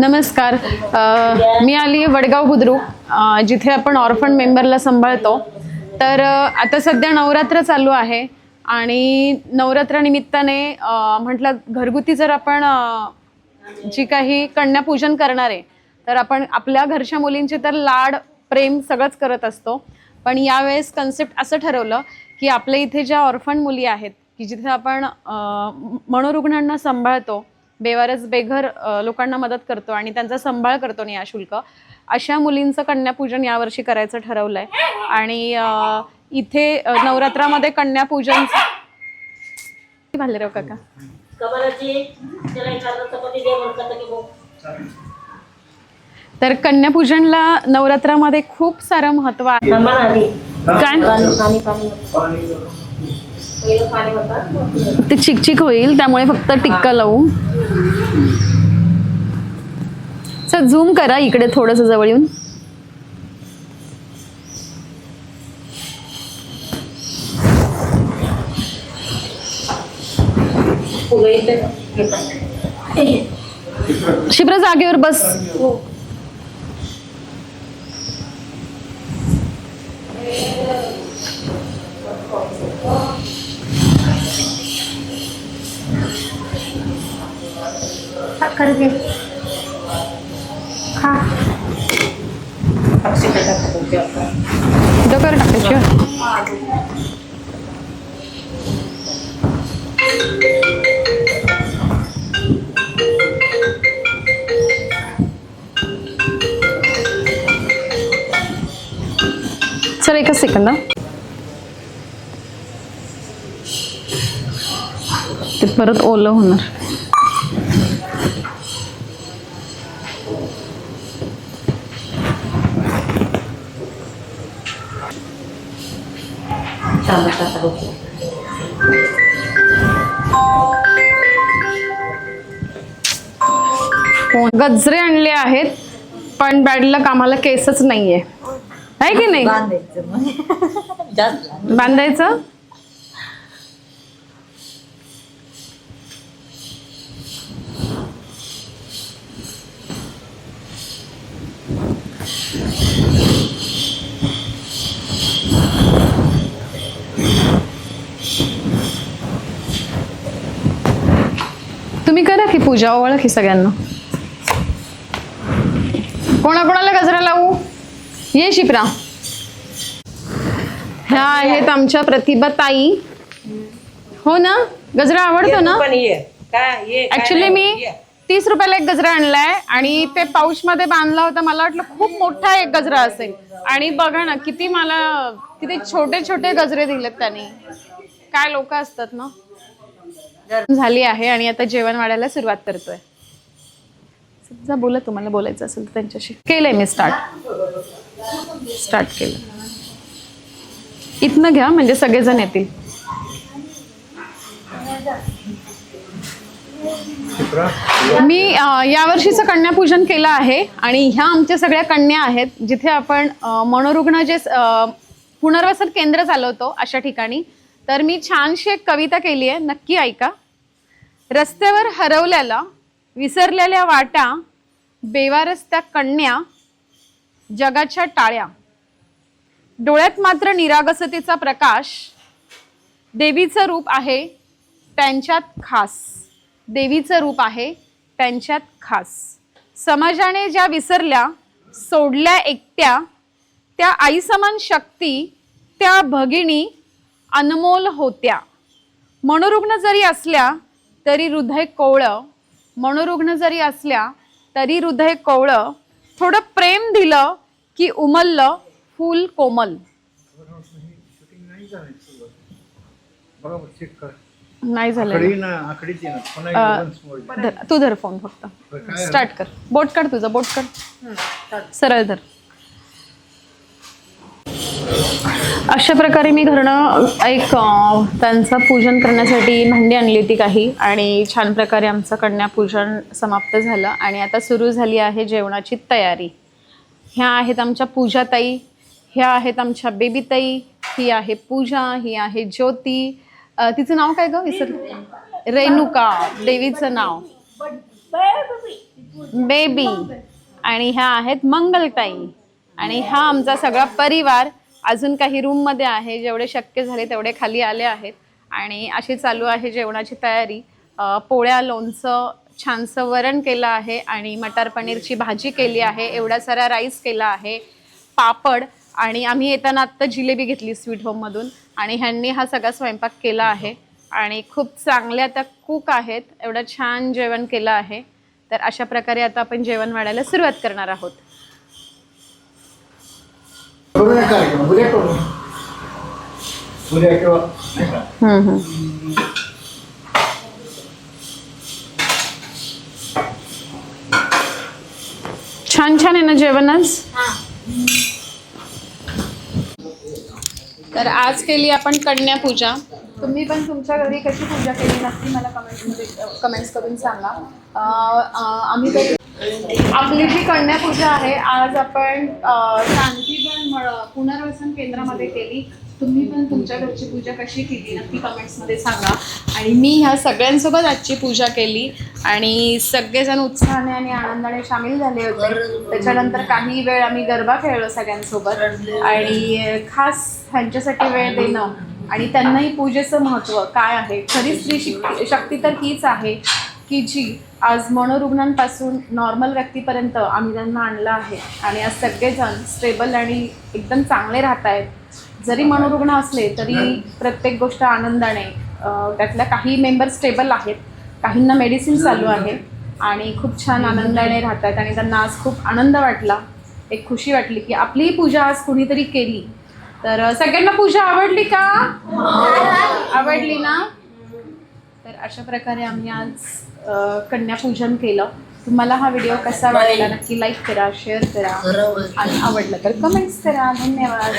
नमस्कार. अ, मी आली वडगाव बुद्रुक अ, जिथे आपण ऑर्फन मेंबरला सांभाळतो. तर अ, आता सध्या नवरात्र चालू आहे आणि नवरात्रानिमित्ताने अ, म्हटलं घरगुती जर आपण अ, जी काही कन्यापूजन करणार आहे तर आपण आपल्या घरच्या मुलींचे तर लाड प्रेम सगळंच करत असतो. पण यावेळेस कन्सेप्ट असं ठरवलं की आपल्या इथे ज्या ऑर्फन मुली आहेत की जिथे आपण अ, मनोरुग्णांना सांभाळतो बेवारस बेघर लोकांना मदत करतो आणि त्यांचा सांभाळ करतो निःशुल्क अशा मुलींचं कन्यापूजन यावर्षी करायचं ठरवलंय. आणि अ, इथे नवरात्रामध्ये कन्यापूजन भालेराव काका. तर कन्यापूजनला नवरात्रामध्ये खूप सारं महत्त्व आहे. काय? ते चिकचिक होईल त्यामुळे फक्त टिक्का लावू. सर झूम करा इकडे थोडस जवळ येऊन. शिप्रा जागेवर बस. कर खा टाकतात तुमच्या आता. डोकर टाकायची सर एकच सेकंद. ते परत ओलं होणार टाका डोक्यात. गजरे आणले आहेत पण बॅडला कामाला केसच नाहीये. आहे की नाही? बांधायचं? तुम्ही करा की पूजा ओळख की सगळ्यांना. कोणाकोणाला गजरा लावू? ये शिप्रा. ह्या आहेत आमच्या प्रतिभा ताई. हो ना? गजरा आवडतो ना? ऍक्च्युली मी. तीस रुपयाला एक गजरा आणलाय आणि ते पाऊच मध्ये बांधला होता. मला वाटलं खूप मोठा एक गजरा असेल. आणि बघा ना किती मला किती छोटे छोटे गजरे दिलेत त्यांनी. काय लोक असतात ना? झाली आहे आणि आता जेवण वाढायला सुरुवात करतोय. समजा बोला तुम्हाला बोलायचं असेल तर त्यांच्याशी. केलंय मी स्टार्ट स्टार्ट केलं. इथनं घ्या म्हणजे सगळेजण येतील. मी यावर्षीचं कन्यापूजन केलं आहे आणि ह्या आमच्या सगळ्या कन्या आहेत जिथे आपण मनोरुग्ण जे पुनर्वसन केंद्र चालवतो अशा ठिकाणी तर मी छानशी एक कविता केली आहे नक्की ऐका. रस्त्यावर हरवल्याला विसरलेल्या वाटा बेवारस्त्या कन्या जगाच्या टाळ्या. डोळ्यात मात्र निरागसतेचा प्रकाश देवीचं रूप आहे त्यांच्यात खास. देवीचं रूप आहे त्यांच्यात खास. समाजाने ज्या विसरल्या सोडल्या एकट्या त्या आईसमान शक्ती त्या भगिनी अनमोल होत्या. मनोरुग्ण जरी असल्या तरी हृदय कोवळं. मनोरुग्ण जरी असल्या तरी हृदय कोवळं. थोडं प्रेम दिलं की उमललं फूल कोमल. कर नाही झालं तू धर फोन फक्त. स्टार्ट कर. बोट काढ तुझं बोट काढ. सरळ धर. अशा प्रकारे मी घरनं एक त्यांचं पूजन करण्यासाठी भांडी आणली होती काही आणि छान प्रकारे आमचं कन्यापूजन समाप्त झालं आणि आता सुरू झाली आहे जेवणाची तयारी. ह्या आहेत आमच्या पूजाताई ह्या आहेत आमच्या बेबीताई ही आहे पूजा ही आहे ज्योती. तिचं नाव काय गं? विसर रेणुका देवीचं नाव. बेबी. आणि ह्या आहेत मंगलताई. आणि हा आमचा सगळा परिवार अजून काही रूममध्ये आहे जेवढे शक्य झाले तेवढे खाली आले आहेत. आणि अशी चालू आहे जेवणाची तयारी. पोळ्या लोणचं छानसं वरण केलं आहे आणि मटार पनीरची भाजी केली आहे एवढा सारा राईस केला आहे पापड आणि आम्ही येताना आत्ता जिलेबी घेतली स्वीट होममधून आणि ह्यांनी हा सगळा स्वयंपाक केला आहे. आणि खूप चांगल्या आता कुक आहेत एवढं छान जेवण केलं आहे. तर अशा प्रकारे आता आपण जेवण वाढायला सुरुवात करणार आहोत. करू नका कार्यक्रम उद्या करू उद्या किंवा नाही का छान छान आहे ना जेवण आज? तर आज केली आपण कन्या पूजा. तुम्ही पण तुमच्या घरी कशी पूजा केली नक्की मला कमेंटमध्ये कमेंट्स करून सांगा. अं, अं, आम्ही तर आपली जी कन्या पूजा आहे आज आपण शांतीबन पुनर्वसन केंद्रामध्ये केली. तुम्ही पण तुमच्या घरची पूजा कशी केली? नक्की कमेंट्समध्ये सांगा. आणि मी ह्या सगळ्यांसोबत आजची पूजा केली. आणि सगळेजण उत्साहाने आणि आनंदाने सामील झाले होते. त्याच्यानंतर काही वेळ आम्ही गरबा खेळलो सगळ्यांसोबत. आणि खास ह्यांच्यासाठी वेळ देणं आणि त्यांनाही पूजेचं महत्त्व काय आहे? खरी स्त्री शक्ती शक्ती तर हीच आहे. की जी आज मनोरुग्णांपासून नॉर्मल व्यक्तीपर्यंत आम्ही त्यांना आणलं आहे. आणि आज सगळेजण स्टेबल आणि एकदम चांगले राहत आहेत. जरी मनोरुग्ण असले तरी प्रत्येक गोष्ट आनंदाने त्यातल्या काही मेंबर स्टेबल आहेत. काहींना मेडिसिन चालू आहे. आणि खूप छान आनंदाने राहत आहेत. आणि त्यांना आज खूप आनंद वाटला. एक खुशी वाटली की आपलीही पूजा आज कुणीतरी केली. तर सगळ्यांना पूजा आवडली का? आवडली ना? अशा प्रकारे आम्ही आज कन्यापूजन केलं. तुम्हाला हा व्हिडिओ कसा वाटला? नक्की लाईक करा शेअर करा. आणि आवडलं तर कमेंट्स करा. धन्यवाद.